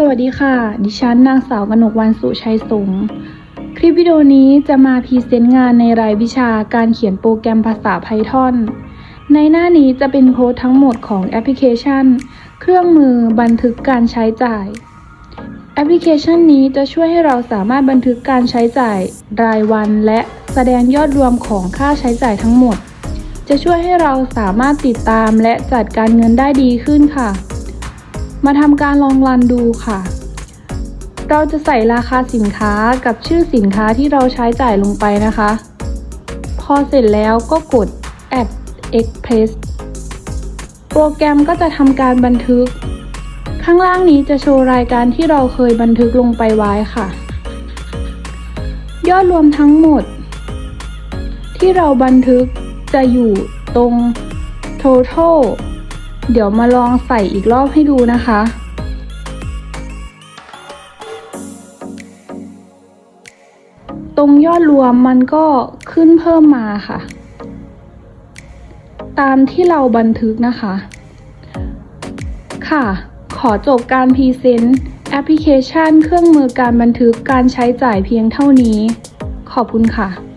สวัสดีค่ะ ดิฉันนางสาวกนกวันสุชัยสงฆ์คลิปวิดีโอนี้จะมาพรีเซนต์งานในรายวิชาการเขียนโปรแกรมภาษา Python ในหน้านี้จะเป็นโค้ดทั้งหมดของแอปพลิเคชัน เครื่องมือบันทึกการใช้จ่าย แอปพลิเคชันนี้จะช่วยให้เราสามารถบันทึกการใช้จ่ายรายวันและแสดงยอดรวมของค่าใช้จ่ายทั้งหมด จะช่วยให้เราสามารถติดตามและจัดการเงินได้ดีขึ้นค่ะ มาทำการลองรันดูค่ะ เราจะใส่ราคาสินค้ากับชื่อสินค้าที่เราใช้จ่ายลงไปนะคะ พอเสร็จแล้วก็กด add express โปรแกรมก็จะทำการบันทึก ข้างล่างนี้จะโชว์รายการที่เราเคยบันทึกลงไปไว้ค่ะ ยอดรวมทั้งหมด ที่เราบันทึกจะอยู่ตรง total เดี๋ยวมาลองใส่อีกรอบให้ดูนะคะ ตรงยอดรวมมันก็ขึ้นเพิ่มมาค่ะ ตามที่เราบันทึกนะคะ ค่ะ ขอจบการพรีเซนต์แอปพลิเคชันเครื่องมือการบันทึกการใช้จ่ายเพียงเท่านี้ ขอบคุณค่ะ